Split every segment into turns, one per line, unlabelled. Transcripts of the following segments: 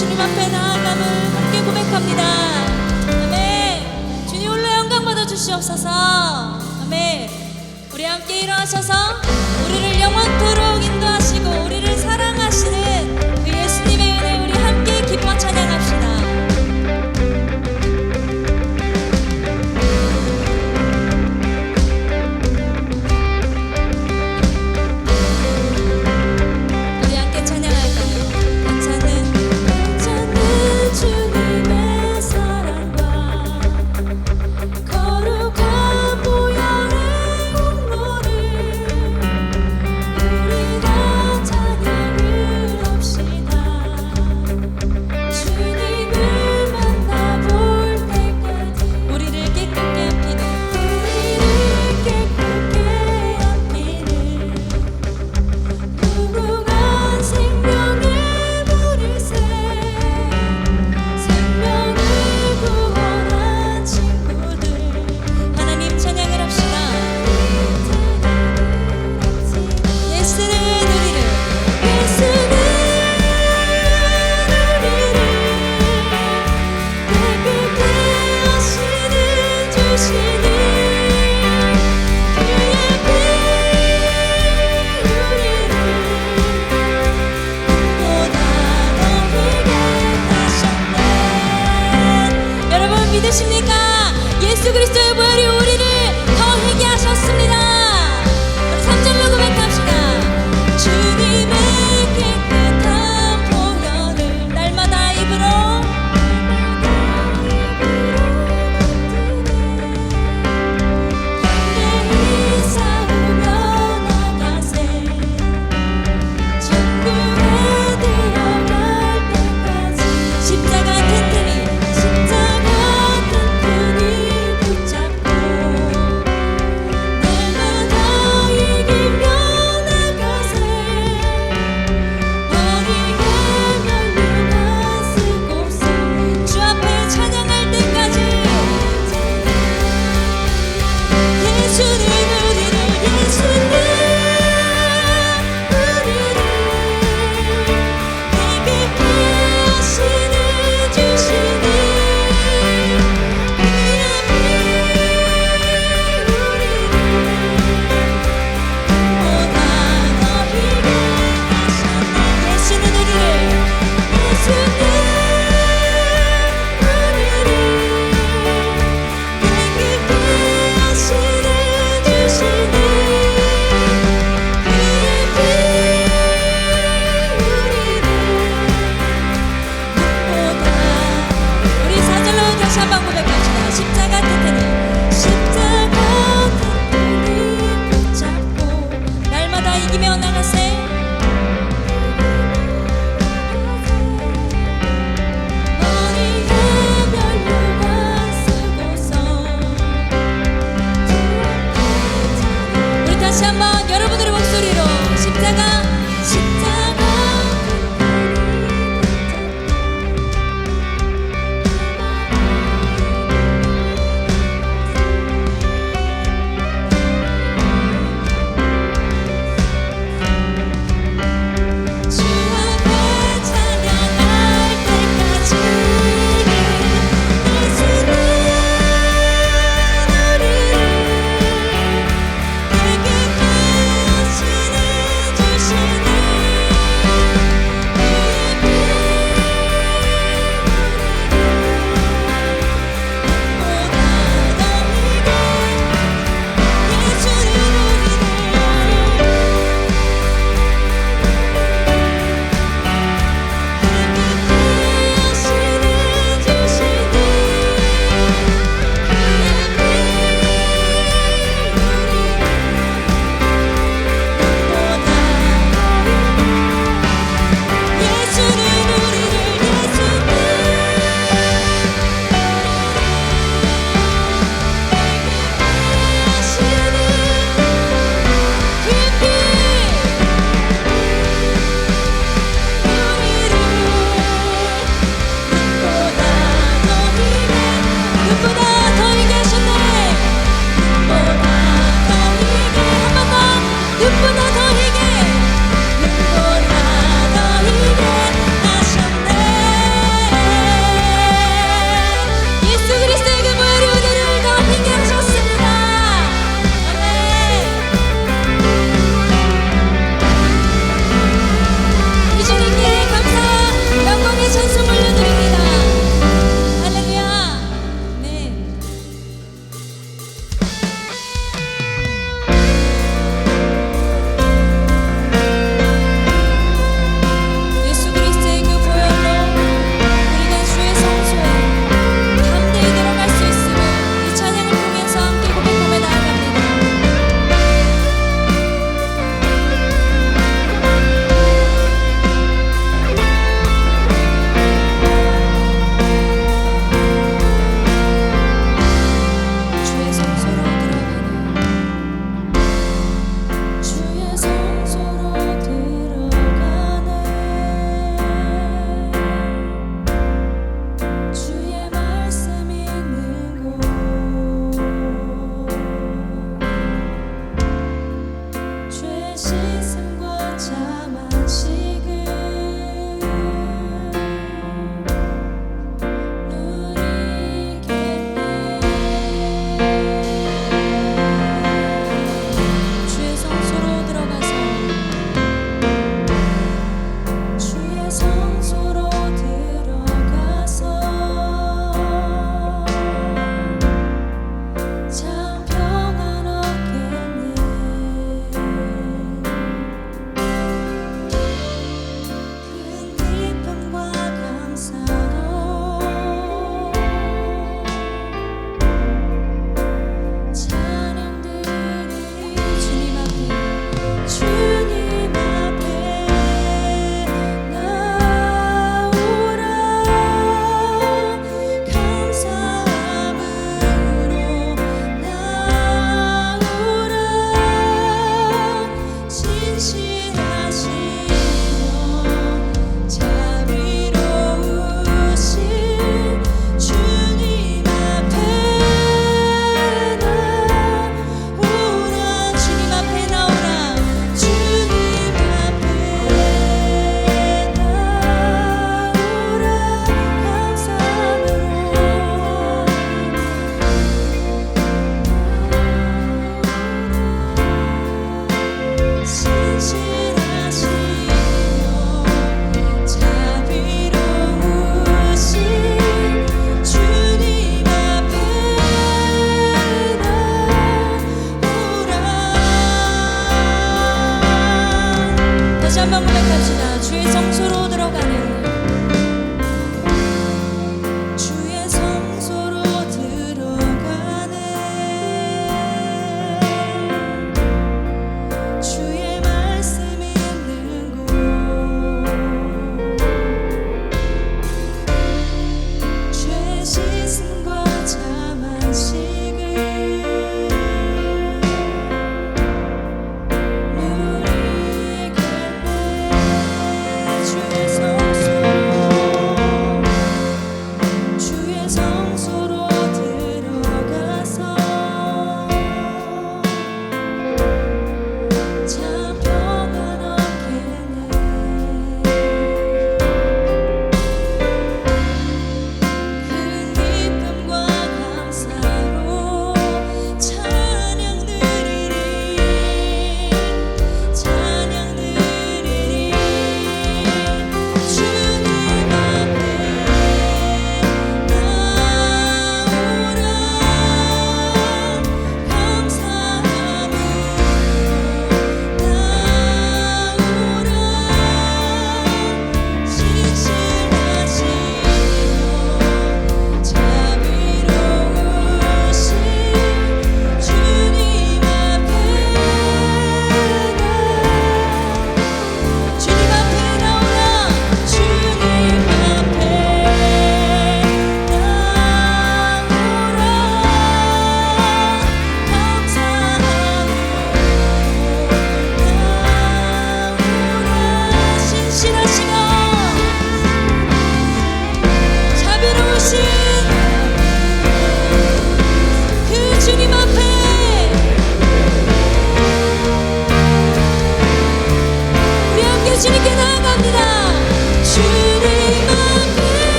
주님 앞에 나은 마음을 함께 고백합니다. 아멘. 주님 홀로 영광 받아 주시옵소서. 아멘. 우리 함께 일어나셔서 우리를 영원토록 인도하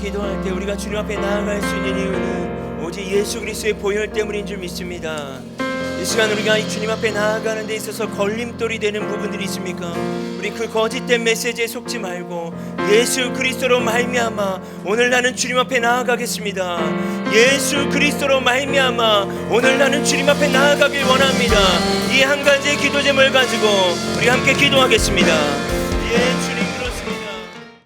때 우리가 주님 앞에 나아갈 수 있는 이유는 오직 예수 그리스도의 보혈 때문인 줄 믿습니다. 이 시간 우리가 이 주님 앞에 나아가는 데 있어서 걸림돌이 되는 부분들이 있습니까? 우리 그 거짓된 메시지에 속지 말고 예수 그리스도로 말미암아 오늘 나는 주님 앞에 나아가겠습니다. 예수 그리스도로 말미암아 오늘 나는 주님 앞에 나아가길 원합니다. 이 한 가지의 기도 제목을 가지고 우리 함께 기도하겠습니다.